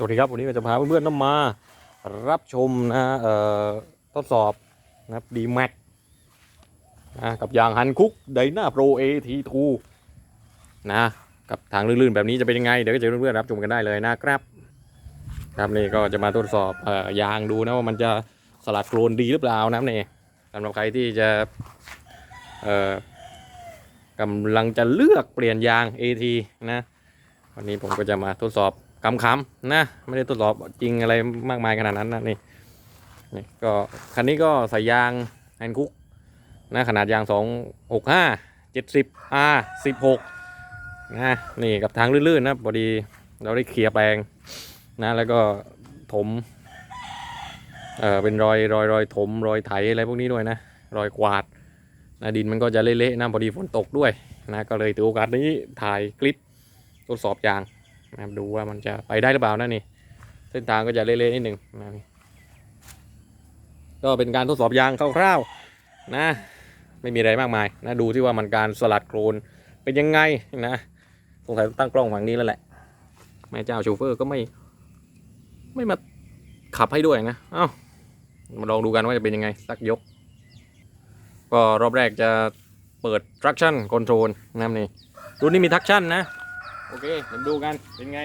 สวัสดีครับวันนี้ก็จะพาเพื่อนๆน้ำมา รับชมนะเอ่อทดสอบนะครับดีแม็กนะกับยางฮันคุกไดนาโปรเอทีทูนะกับทางลื่นๆแบบนี้จะเป็นยังไง เดี๋ยวก็จะเพื่อนๆรับชมกันได้เลยนะครับครับนี่ก็จะมาทดสอบเอ่อยางดูนะว่ามันจะสลัดโคลนดีหรือเปล่านะนี่สำหรับใครที่จะเอ่อกำลังจะเลือกเปลี่ยนยาง AT นะวันนี้ผมก็จะมาทดสอบ คำๆนะ ไม่ได้ทดสอบจริงอะไรมากมายขนาดนั้นนะนี่นี่ก็คันนี้ก็ใส่ยางแฮนคุกนะขนาดยาง 2 6 5 70 R 16นะนี่กับทางลื่นๆนะพอดีเราได้เคลียร์แปลงนะแล้วก็ถมเออเป็นรอยรอยรอยถม รอยไถอะไรพวกนี้ด้วยนะ รอยกวาดนะดินมันก็จะเละๆนะพอดีฝนตกด้วยนะก็เลยถือโอกาสนี้ถ่ายคลิปทดสอบยาง นะครับดูว่ามันจะไปได้หรือเปล่านะนี่ เส้นทางก็จะเละๆนิดหนึ่งนะนี่ก็เป็นการทดสอบยางคร่าวๆนะ ไม่มีอะไรมากมายนะดูที่ว่ามันการสลัดโครนเป็นยังไงนะสงสัยต้องตั้งกล้องฝั่งนี้แล้วแหละแม่เจ้าโชเฟอร์ก็ไม่ ไม่มาขับให้ด้วยนะ เอ้ามาลองดูกันว่าจะเป็นยังไง สักยก ก็รอบแรกจะเปิด traction control นะนี่รุ่นนี้มี traction นะ โอเคเดี๋ยวดูกันเป็นไง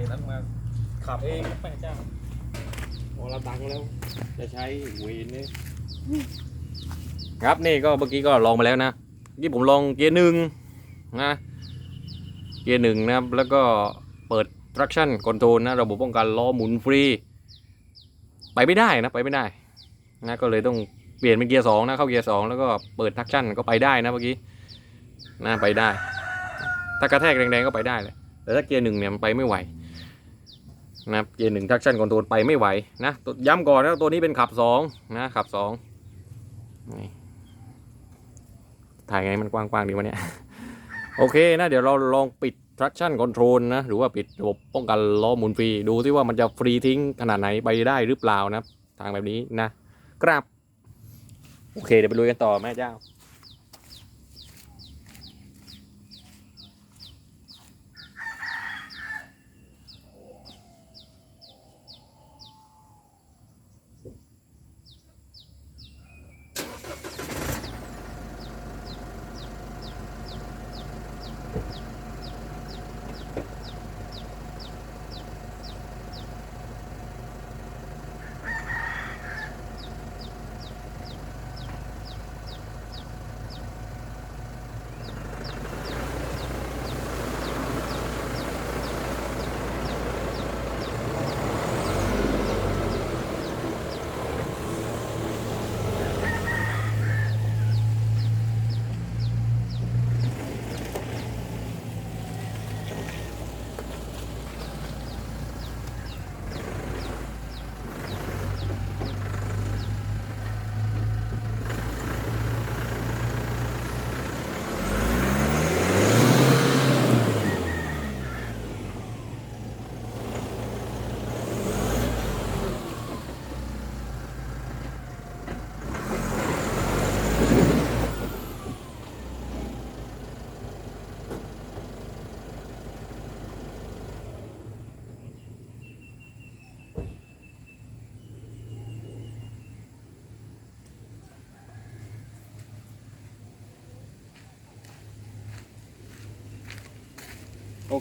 ถ่ายแล้วมาขับเองแม่เจ้าพอเราตังค์แล้ว จะใช้เวนนี่ครับนี่ก็เมื่อกี้ก็ลองมาแล้วนะเมื่อกี้ผมลองเกียร์หนึ่งนะเกียร์หนึ่งนะครับแล้วก็เปิด traction control นะระบบป้องกันล้อหมุนฟรี ไปไม่ได้นะไปไม่ได้นะก็เลยต้องเปลี่ยนเป็นเกียร์สองนะเข้าเกียร์สองแล้วก็เปิด traction ก็ไปได้นะเมื่อกี้นะไปได้ ถ้ากระแทกแรงๆก็ไปได้เลยแต่ถ้าเกียร์หนึ่งเนี่ยมันไปไม่ไหว นะครับเกียร์หนึ่งทักชั่นคอนโทรลไปไม่ไหวนะย้ำก่อนนะตัวนี้เป็นขับสองนะขับสองถ่ายไงมันกว้างๆดีวะเนี่ย โอเคนะ เดี๋ยวเราลองปิด traction control นะ หรือว่าปิดระบบป้องกันล้อหมุนฟรี ดูที่ว่ามันจะฟรีทิ้งขนาดไหนไปได้หรือเปล่านะ ทางแบบนี้นะครับ โอเค เดี๋ยวไปลุยกันต่อแม่เจ้า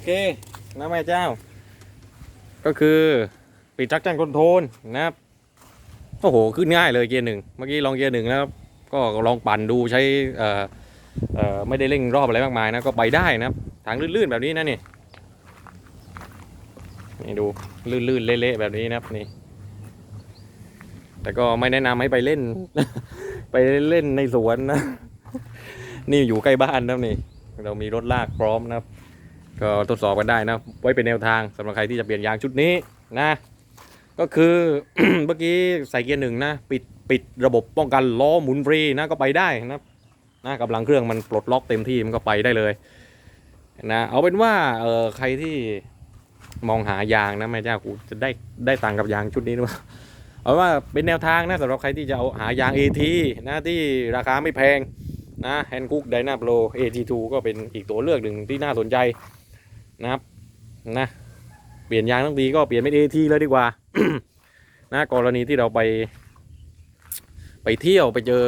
เคนะแม่เจ้า ก็คือปิดจักจันคอนโทรลนะครับโอ้โหขึ้นง่ายเลยเกียร์หนึ่งเมื่อกี้ลองเกียร์หนึ่งแล้วก็ลองปั่นดูใช้เอ่อเอ่อไม่ได้เร่งรอบอะไรมากมายนะก็ไปได้นะครับทางลื่นๆแบบนี้นะนี่นี่ดูลื่นๆเละๆแบบนี้นะครับนี่ แต่ก็ไม่แนะนำให้ไปเล่น ไปเล่นในสวนนะ นี่อยู่ใกล้บ้านนะนี่ เรามีรถลากพร้อมนะครับ ก็ทดสอบกันได้นะ ไว้เป็นแนวทางสำหรับใครที่จะเปลี่ยนยางชุดนี้นะ ก็คือ เมื่อกี้ใส่เกียร์หนึ่งนะ ปิดปิดระบบป้องกันล้อหมุนฟรีนะก็ไปได้นะนะกำลังเครื่องมันปลดล็อกเต็มที่มันก็ไปได้เลยนะเอาเป็นว่าเออใครที่มองหายางนะแม่เจ้ากูจะได้ได้ตังกับยางชุดนี้หรือเปล่าเอาว่าเป็นแนวทางนะสำหรับใครที่จะเอาหายาง AT นะที่ราคาไม่แพงนะแฮน d ุกไดนาโปร AT2 ก็เป็นอีกตัวเลือกหนึ่งที่น่าสนใจ นะครับนะเปลี่ยนยางทั้งทีก็เปลี่ยนเป็น AT เลยดีกว่านะกรณีที่เราไป ไปเที่ยวไปเจอ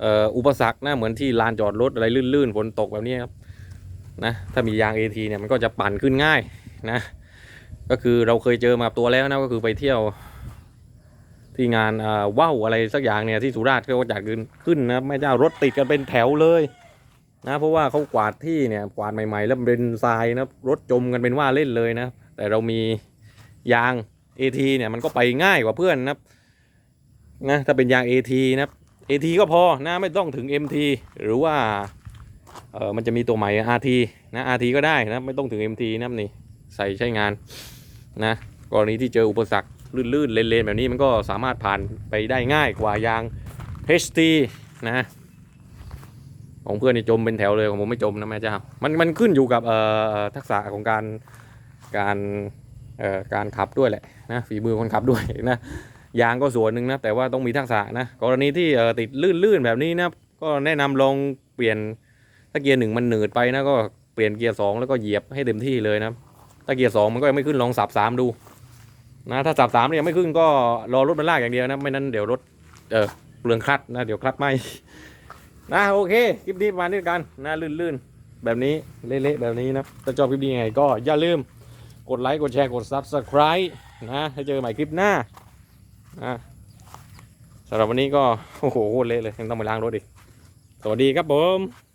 เอ,อุปสรรคนะเหมือนที่ลานจอดรถอะไรลื่นๆฝนตกแบบนี้ครับนะถ้ามียาง AT เนี่ยมันก็จะปั่นขึ้นง่ายนะ ก็คือเราเคยเจอมาตัวแล้วนะก็คือไปเที่ยวที่งานว่าวอะไรสักอย่างเนี่ยที่สุราษฎร์เขาก็จัดขึ้นขึ้นนะไม่เจ้ารถติดกันเป็นแถวเลย นะเพราะว่าเขากวาดที่เนี่ยกวาดใหม่ ๆ แล้วเป็นทรายนะรถจมกันเป็นว่าเล่นเลยนะ แต่เรามียาง AT เนี่ยมันก็ไปง่ายกว่าเพื่อนนะครับนะถ้าเป็นยาง AT นะครับ AT ก็พอนะไม่ต้องถึง MT หรือว่าเออมันจะมีตัวใหม่ RT นะ RT ก็ได้นะไม่ต้องถึง MT นะครับนี่ใส่ใช้งานนะกรณีที่เจออุปสรรคลื่นๆเลนๆแบบนี้มันก็สามารถผ่านไปได้ง่ายกว่ายาง HT นะ ของเพื่อนนี่จมเป็นแถวเลยของผมไม่จมนะแม่เจ้ามันมันขึ้นอยู่กับเอ่อทักษะของการการเอ่อการขับด้วยแหละนะฝีมือคนขับด้วยนะยางก็ส่วนหนึ่งนะแต่ว่าต้องมีทักษะนะกรณีที่เอ่อติดลื่นๆแบบนี้นะก็แนะนำลองเปลี่ยนถ้าเกียร์หนึ่งมันหนืดไปนะก็เปลี่ยนเกียร์สองแล้วก็เหยียบให้เต็มที่เลยนะถ้าเกียร์สองมันก็ยังไม่ขึ้นลองสับสามดูนะถ้าสับสามยังไม่ขึ้นก็รอรถมันลากอย่างเดียวนะไม่นั้นเดี๋ยวรถเออเปลืองคลัดนะเดี๋ยวคลัดไหม นะโอเคคลิปนี้มาด้วยกันนะลื่นๆ แบบนี้เละๆแบบนี้นะถ้าชอบคลิปนี้ยังไงก็อย่าลืมกดไลค์กดแชร์กด subscribe นะให้เจอใหม่คลิปหน้านะสำหรับวันนี้ก็ โอ้โหโคตรเละเลยยังต้องไปล้างรถอีกสวัสดีครับผม